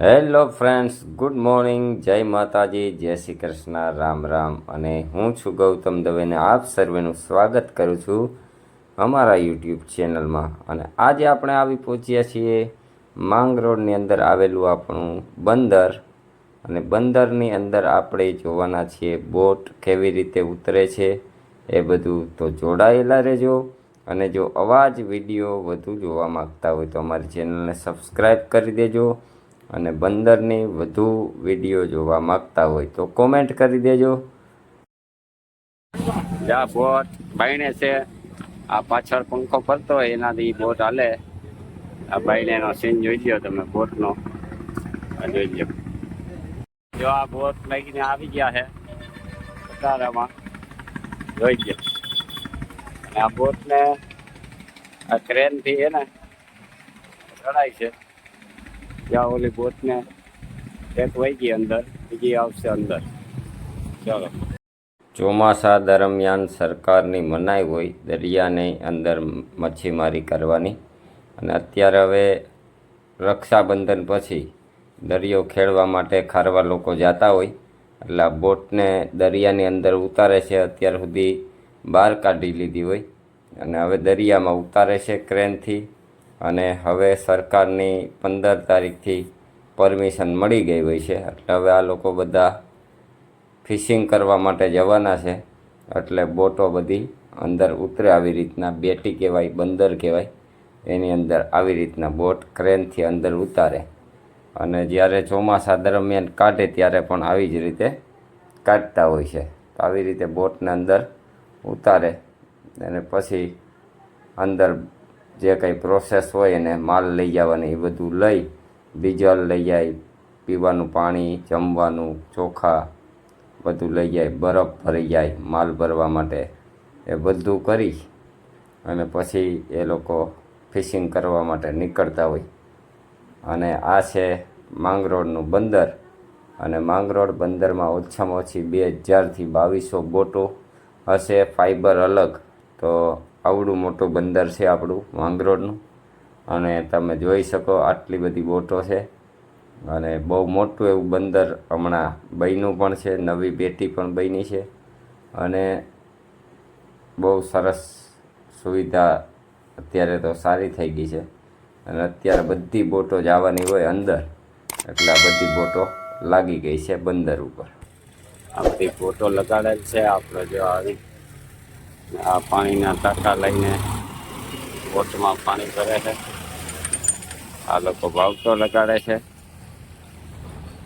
Hello friends, good morning, જય માતાજી, જય શ્રી કૃષ્ણ, રામ રામ. અને હું છું ગૌતમ દવેને આપ સર્વેનું સ્વાગત કરું છું અમારા યુટ્યુબ ચેનલમાં. અને આજે આપણે આવી પહોંચ્યા છીએ માંગ રોડની અંદર આવેલું આપણું બંદર. અને બંદરની અંદર આપણે જોવાના છીએ બોટ કેવી રીતે ઉતરે છે એ બધું. તો જોડાયેલા રહેજો. અને જો અવાજ વીડિયો વધુ જોવા માંગતા હોય તો અમારી ચેનલને સબસ્ક્રાઈબ કરી દેજો. અને બંદરની વધુ વીડિયો જોવા માંગતા હોય તો કોમેન્ટ કરી દેજો. જા, બોટ બાયણે છે. આ પાછળ પંખો ફરતો હોય, એનાથી બોટ હાલે. આ બાયણેનો સીન જોઈ લો તમે, બોટનો. જોઈ લો જો આ બોટ લાગીને આવી ગયા છે કટારામાં જોઈ લો આ બોટને આ ક્રેનથી એને ચડાય છે. જ્યાં ઓલી બોટને એક વહી અંદર, બીજી આવશે અંદર. ચાલો. ચોમાસા દરમિયાન સરકારની મનાઈ હોય, દરિયાની અંદર મચ્છીમારી કરવાની. અને અત્યારે હવે રક્ષાબંધન પછી દરિયો ખેડવા માટે ખારવા લોકો જતા હોય, એટલે આ બોટને દરિયાની અંદર ઉતારે છે અત્યાર સુધી બહાર કાઢી લીધી હોય. અને હવે દરિયામાં ઉતારે છે ક્રેનથી. અને હવે સરકારની પંદર તારીખથી પરમિશન મળી ગઈ હોય છે. એટલે હવે આ લોકો બધા ફિશિંગ કરવા માટે જવાના છે. એટલે બોટો બધી અંદર ઉતરે આવી રીતના, બેટી કહેવાય, બંદર કહેવાય, એની અંદર આવી રીતના બોટ ક્રેનથી અંદર ઉતારે. અને જ્યારે ચોમાસા દરમિયાન કાઢે ત્યારે પણ આવી જ રીતે કાઢતા હોય છે. તો આવી રીતે બોટને અંદર ઉતારે અને પછી અંદર જે કંઈ પ્રોસેસ હોય એને માલ લઈ જવાની, એ બધું લઈ ડીઝલ લઈ જાય, પીવાનું પાણી, જમવાનું, ચોખા બધું લઈ જાય, બરફ ભરી જાય માલ ભરવા માટે. એ બધું કરી અને પછી એ લોકો ફિશિંગ કરવા માટે નીકળતા હોય. અને આ છે માંગરોળનું બંદર. અને માંગરોળ બંદરમાં ઓછામાં ઓછી બે હજારથી બાવીસો બોટો હશે ફાઈબર અલગ. તો આવડું મોટું બંદર છે આપણું વાંગરોડનું અને તમે જોઈ શકો આટલી બધી બોટો છે. અને બહુ મોટું એવું બંદર હમણાં બન્યું પણ છે, નવી બેટી પણ બની છે. અને બહુ સરસ સુવિધા અત્યારે તો સારી થઈ ગઈ છે. અને અત્યારે બધી બોટો જવાની હોય અંદર. એટલે આ બધી બોટો લાગી ગઈ છે બંદર ઉપર. આ બધી બોટો લગાડેલ છે, આપણે જો આવી આ પાણીના ટાંકા લઈને બોટમાં પાણી ભરે છે. આ લોકો ભાવતો લગાડે છે.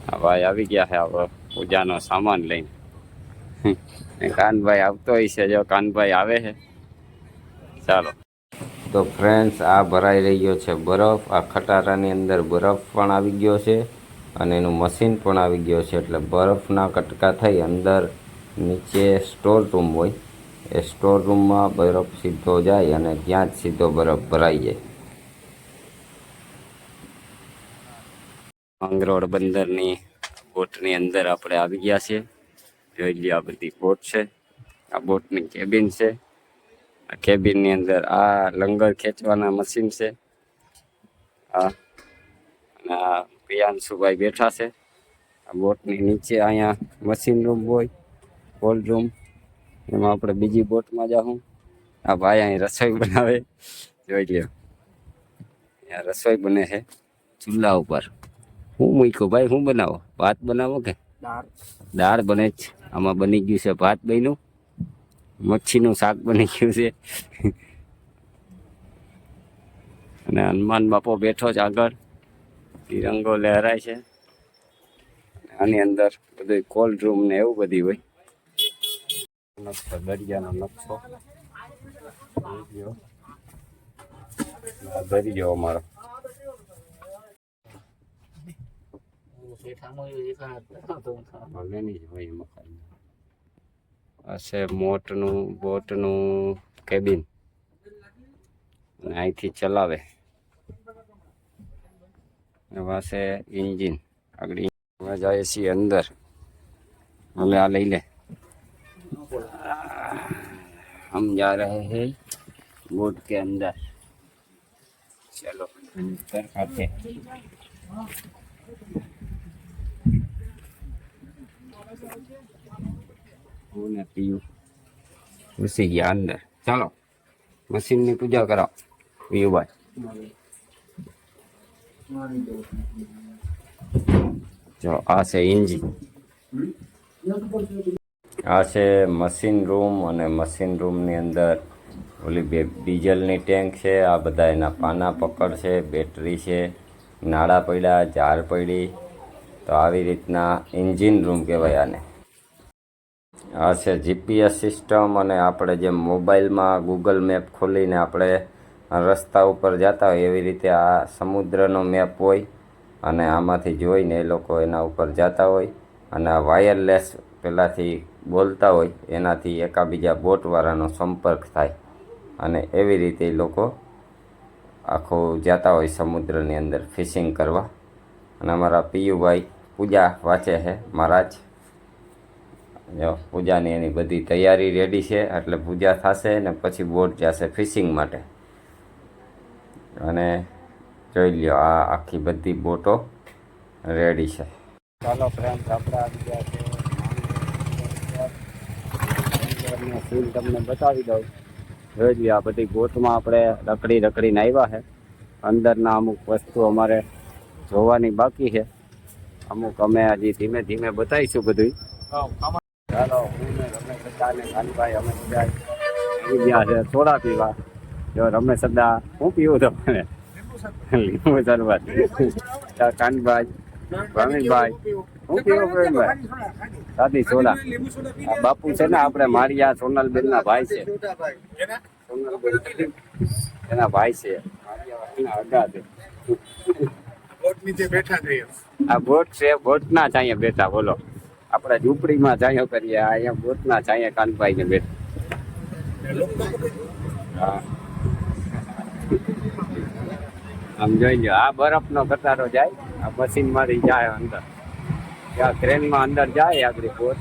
આ ભાઈ આવી ગયા છે આપણો પૂજાનો સામાન લઈને. કાનભાઈ આવતો હોય છે, જો કાનભાઈ આવે છે. ચાલો. તો ફ્રેન્ડ્સ આ ભરાઈ રહ્યો છે બરફ. આ ખટારાની અંદર બરફ પણ આવી ગયો છે અને એનું મશીન પણ આવી ગયો છે. એટલે બરફના કટકા થઈ અંદર નીચે સ્ટોર રૂમ હોય. એ સ્ટોર રૂમમાં બરફ સીધો જાય અને ત્યાં જ સીધો બરફ ભરાઈ જાય. માંગરોળ બંદરની બોટની અંદર આપણે આવી ગયા છીએ. જોઈ લ્યો આ બધી બોટ છે. આ બોટની કેબિન છે. આ કેબિનની અંદર આ લંગર ખેંચવાના મશીન છે. આ અને આ પ્રિયાંશુભાઈ બેઠા છે. આ બોટની નીચે અહીંયા મશીન રૂમ હોય કોલ્ડ રૂમ એમાં આપણે બીજી બોટમાં જાઉં આ ભાઈ અહીં રસોઈ બનાવે. જોઈ લ્યો. અહીંયા રસોઈ બને છે ચૂલા ઉપર. હું મૂક્યો ભાઈ હું બનાવો? ભાત બનાવો કે? દાળ. બને જ. આમાં બની ગયું છે ભાત બન્યું. મચ્છીનું શાક બની ગયું છે. અને હનુમાન બાપો બેઠો છે આગળ. તિરંગો લહેરાય છે. આની અંદર બધું કોલ્ડ રૂમ ને એવું બધી હોય. નકશો દરિયાનો નકશો દરિયો અમારો છે મોટનું બોટનું કેબિન અને અહીંથી ચલાવે પાસે છે ઇન્જિન આગળ હવે જાય છીએ અંદર અમે આ લઈ લે हम जा रहे हैं बोट के अंदर चलो कर खाते पीयू उसी के अंदर चलो मशीन में पूजा करो पीयू भाई चलो आ से इंजी આ છે મશીન રૂમ અને મશીન રૂમની અંદર ઓલી બે ડીઝલની ટેન્ક છે, આ બધા એના પાના પકડ છે, બેટરી છે, નાળા પડ્યા ઝાર પડી. તો આવી રીતના એન્જિન રૂમ કહેવાય આને. આ છે જીપીએસ સિસ્ટમ અને આપણે જેમ મોબાઈલમાં ગૂગલ મેપ ખોલીને આપણે રસ્તા ઉપર જતા હોય એવી રીતે આ સમુદ્રનો મેપ હોય અને આમાંથી જોઈને એ લોકો એના ઉપર જતા હોય. અને આ વાયરલેસ પહેલાંથી બોલતા હોય, એનાથી એકાબીજા બોટવાળાનો સંપર્ક થાય અને એવી રીતે લોકો આખો જતા હોય સમુદ્રની અંદર ફિશિંગ કરવા. અને અમારા પિયુભાઈ પૂજા વાંચે છે, મહારાજ. પૂજાની એની બધી તૈયારી રેડી છે, એટલે પૂજા થશે ને પછી બોટ જશે ફિશિંગ માટે. અને જોઈ લ્યો, આ આખી બધી બોટો રેડી છે. ચાલો ફ્રેન્ડ આપણા છે સીન તમને બતાવી દઉં. જોઈ લ્યો આ બધી ગોઠમાં આપણે રખડી રખડીને આવ્યા છે અંદરના અમુક વસ્તુ અમારે જોવાની બાકી છે અમુક અમે હજી ધીમે ધીમે બતાવીશું બધું ચાલો હું રમેશ સદા ને કાનભાઈ અમે બધા આવી ગયા છે થોડા પીવા. જો રમેશ સદા હું પીવું તમને? લીંબુ શરબત કાનભાઈ. રમેશભાઈ હું પીવું પ્રવીણભાઈ સાદી સોડા આ બાપુ છે ને આપણે મારિયા સોનલબેન ના ભાઈ છે. સોનલબેન. એના ભાઈ છે. અગા આ બોટ છે બોટ ના ચાઈએ બેઠા બોલો. આપણે ઝૂંપડીમાં ચાયો કરીએ અહીંયા બોટ ના ચાઈએ કાનભાઈ ને બેઠા હા. આમ જોઈ લો આ બરફનો કતારો જાય, આ મશીન મારી જાય અંદર. ત્યાં ક્રેનમાં અંદર જાય આગળ બોટ